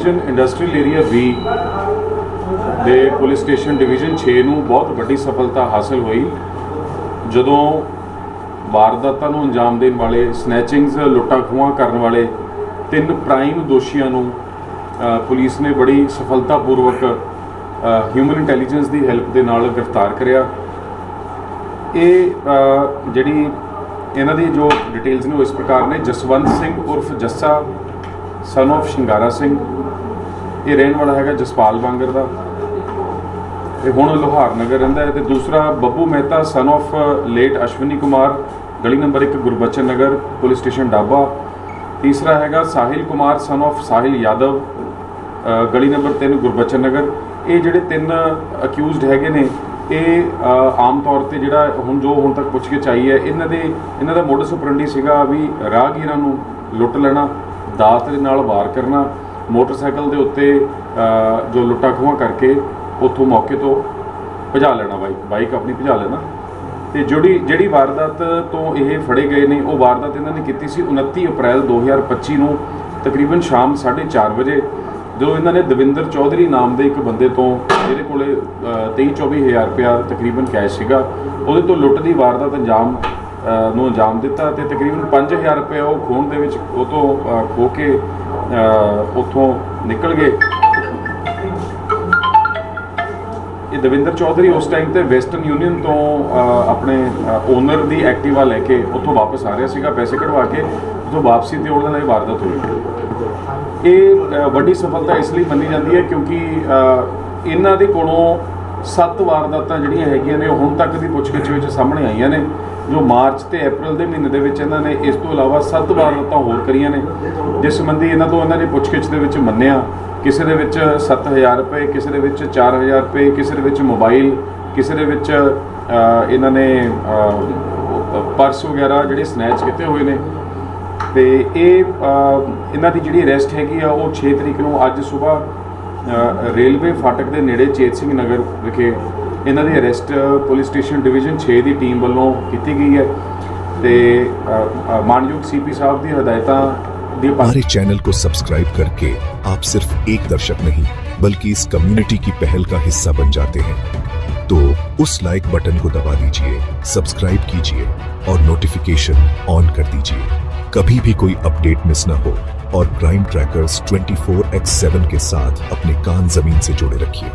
Division, industrial area B ਦੇ police station division 6 ਨੂੰ ਬਹੁਤ ਵੱਡੀ ਸਫਲਤਾ ਹਾਸਲ ਹੋਈ। ਜਦੋਂ ਵਾਰਦਾਤਾਂ ਨੂੰ ਅੰਜਾਮ ਦੇਣ ਵਾਲੇ ਸਨੈਚਿੰਗਸ ਲੁੱਟਾਂ ਖੋਹਾਂ ਕਰਨ ਵਾਲੇ ਤਿੰਨ ਪ੍ਰਾਈਮ ਦੋਸ਼ੀਆਂ ਨੂੰ ਪੁਲਿਸ ਨੇ ਬੜੀ ਸਫਲਤਾਪੂਰਵਕ ਹਿਊਮਨ ਇੰਟੈਲੀਜੈਂਸ ਦੀ ਹੈਲਪ ਦੇ ਨਾਲ ਗ੍ਰਿਫਤਾਰ ਕਰਿਆ। ਇਹ ਜਿਹੜੀ ਇਹਨਾਂ ਦੀ ਜੋ ਡਿਟੇਲਸ ਨੇ ਉਹ ਇਸ ਪ੍ਰਕਾਰ ਨੇ। ਜਸਵੰਤ ਸਿੰਘ ਉਰਫ ਜੱਸਾ ਸਨ of ਸ਼ਿੰਗਾਰਾ ਸਿੰਘ ਇਹ ਰਹਿਣ ਵਾਲਾ ਹੈਗਾ ਜਸਪਾਲ ਬਾਂਗਰ ਦਾ। ਇਹ ਹੁਣ ਲੋਹਾਰ ਨਗਰ ਰਹਿੰਦਾ ਹੈ ਤੇ ਦੂਸਰਾ Babbu Mehta son of late Ashwani Kumar, ਗਲੀ number 1 Gurbachan Nagar, police station Daba. ਤੀਸਰਾ ਹੈਗਾ ਸਾਹਿਲ ਕੁਮਾਰ ਸਨ of ਸਾਹਿਲ ਯਾਦਵ ਗਲੀ ਨੰਬਰ 3 ਗੁਰਬਚਨ ਨਗਰ। ਇਹ ਜਿਹੜੇ ਤਿੰਨ ਅਕਿਊਜ਼ਡ ਹੈਗੇ ਨੇ, ਇਹ ਆਮ ਤੌਰ ਤੇ ਜਿਹੜਾ ਹੁਣ ਜੋ ਹੁਣ ਤੱਕ ਪੁੱਛਗਿੱਛ ਆਈ ਹੈ, ਇਹਨਾਂ ਦੇ, ਇਹਨਾਂ ਦਾ ਮੋਡਸ ਆਪਰੈਂਡੀ ਸੀਗਾ ਵੀ ਰਾਹਗੀਰਾਂ ਨੂੰ ਲੁੱਟ ਲੈਣਾ। ਦਾਤ ਦੇ ਨਾਲ ਵਾਰ ਕਰਨਾ, ਮੋਟਰਸਾਈਕਲ ਦੇ ਉੱਤੇ ਜੋ ਲੁੱਟਾਂ ਖੋਹਾਂ ਕਰਕੇ ਉੱਥੋਂ ਮੌਕੇ ਤੋਂ ਭਜਾ ਲੈਣਾ ਬਾਈਕ ਬਾਈਕ ਆਪਣੀ ਭਜਾ ਲੈਣਾ। ਤੇ ਜਿਹੜੀ ਜਿਹੜੀ ਵਾਰਦਾਤ ਤੋਂ ਇਹ ਫੜੇ ਗਏ ਨੇ, ਉਹ ਵਾਰਦਾਤ ਇਹਨਾਂ ਨੇ ਕੀਤੀ ਸੀ 29 ਅਪ੍ਰੈਲ 2025 ਨੂੰ, ਤਕਰੀਬਨ ਸ਼ਾਮ 4:30 ਵਜੇ, ਜਦੋਂ ਇਹਨਾਂ ਨੇ ਦਵਿੰਦਰ ਚੌਧਰੀ ਨਾਮ ਦੇ ਇੱਕ ਬੰਦੇ ਤੋਂ, ਜਿਹਦੇ ਕੋਲੇ 23-24 ਹਜ਼ਾਰ ਰੁਪਇਆ ਤਕਰੀਬਨ ਕੈਸ਼ ਸੀਗਾ, ਉਹਦੇ ਤੋਂ ਲੁੱਟ ਦੀ ਵਾਰਦਾਤ ਅੰਜਾਮ ਨੂੰ ਅੰਜਾਮ ਦਿੱਤਾ ਤੇ ਤਕਰੀਬਨ 5000 ਰੁਪਏ ਉਹ ਖੋਣ ਦੇ ਵਿੱਚ ਉਹ ਤੋਂ ਅ, ਖੋ ਕੇ ਉੱਥੋਂ ਨਿਕਲ ਗਏ। ਇਹ ਦਵਿੰਦਰ ਚੌਧਰੀ ਉਸ ਟਾਈਮ ਤੇ ਵੈਸਟਰਨ ਯੂਨੀਅਨ ਤੋਂ ਆਪਣੇ ਓਨਰ ਦੀ ਐਕਟਿਵਾ ਲੈ ਕੇ ਉੱਥੋਂ ਵਾਪਸ ਆ ਰਿਹਾ ਸੀਗਾ ਪੈਸੇ ਕਢਵਾ ਕੇ ਉਦੋਂ ਵਾਪਸੀ ਤੇ ਉਹਨਾਂ ਨਾਲ ਇਹ ਵਾਰਦਾਤ ਹੋਈ। ਇਹ ਵੱਡੀ ਸਫਲਤਾ ਇਸ ਲਈ ਮੰਨੀ ਜਾਂਦੀ ਹੈ ਕਿਉਂਕਿ ਇਹਨਾਂ ਦੇ ਕੋਲੋਂ ਸੱਤ ਵਾਰਦਾਤਾਂ ਜਿਹੜੀਆਂ ਹੈਗੀਆਂ ਨੇ ਉਹ ਹੁਣ ਤੱਕ ਦੀ ਪੁੱਛਗਿੱਛ ਵਿੱਚ ਸਾਹਮਣੇ ਆਈਆਂ ਨੇ। ਜੋ ਮਾਰਚ ਤੇ ਅਪ੍ਰੈਲ ਦੇ ਮਹੀਨੇ ਦੇ ਵਿੱਚ ਇਹਨਾਂ ਨੇ ਇਸ ਤੋਂ ਇਲਾਵਾ ਸੱਤ ਵਾਰਦਾਤਾਂ ਹੋਰ ਕਰੀਆਂ ਨੇ, ਜਿਸ ਸੰਬੰਧੀ ਇਹਨਾਂ ਤੋਂ ਇਹਨਾਂ ਨੇ ਪੁੱਛਗਿੱਛ ਦੇ ਵਿੱਚ ਮੰਨਿਆ, ਕਿਸੇ ਦੇ ਵਿੱਚ 7000 ਰੁਪਏ, ਕਿਸੇ ਦੇ ਵਿੱਚ 4000 ਰੁਪਏ, ਕਿਸੇ ਦੇ ਵਿੱਚ ਮੋਬਾਈਲ, ਕਿਸੇ ਦੇ ਵਿੱਚ ਇਹਨਾਂ ਨੇ ਪਰਸ ਵਗੈਰਾ ਜਿਹੜੇ ਸਨੈਚ ਕੀਤੇ ਹੋਏ ਨੇ। ਤੇ ਇਹ ਇਹਨਾਂ ਦੀ ਜਿਹੜੀ ਅਰੈਸਟ ਹੈਗੀ ਆ, ਉਹ 6 ਤਰੀਕ ਨੂੰ ਅੱਜ ਸਵੇਰ ਰੇਲਵੇ ਫਾਟਕ ਦੇ ਨੇੜੇ ਚੇਤ ਸਿੰਘ ਨਗਰ ਵਿਖੇ ਇਹਨਾਂ ਦੀ ਅਰੈਸਟ ਪੁਲਿਸ ਸਟੇਸ਼ਨ ਡਿਵੀਜ਼ਨ 6 ਦੀ ਟੀਮ ਵੱਲੋਂ ਕੀਤੀ ਗਈ ਹੈ ਤੇ ਅ, ਅ, ਮਾਨਯੋਗ ਸੀਪੀ ਸਾਹਿਬ ਦੀ ਹਦਾਇਤਾਂ ਦੀ ਪਾਲਣਾ हमारे चैनल को सब्सक्राइब करके आप सिर्फ एक दर्शक नहीं बल्कि इस कम्युनिटी की पहल का हिस्सा बन जाते हैं तो उस लाइक बटन को दबा दीजिए सब्सक्राइब कीजिए और नोटिफिकेशन ऑन कर दीजिए कभी भी कोई अपडेट मिस न हो और क्राइम ट्रैकर्स 24x7 के साथ अपने कान जमीन से जोड़े रखिए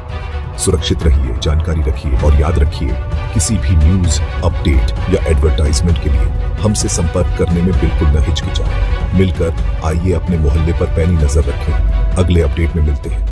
सुरक्षित रहिए, जानकारी रखिए और याद रखिए, किसी भी न्यूज़ अपडेट या एडवर्टाइजमेंट के लिए हमसे संपर्क करने में बिल्कुल न हिचकिचाएँ। मिलकर आइए अपने मोहल्ले पर पैनी नज़र रखें। अगले अपडेट में मिलते हैं।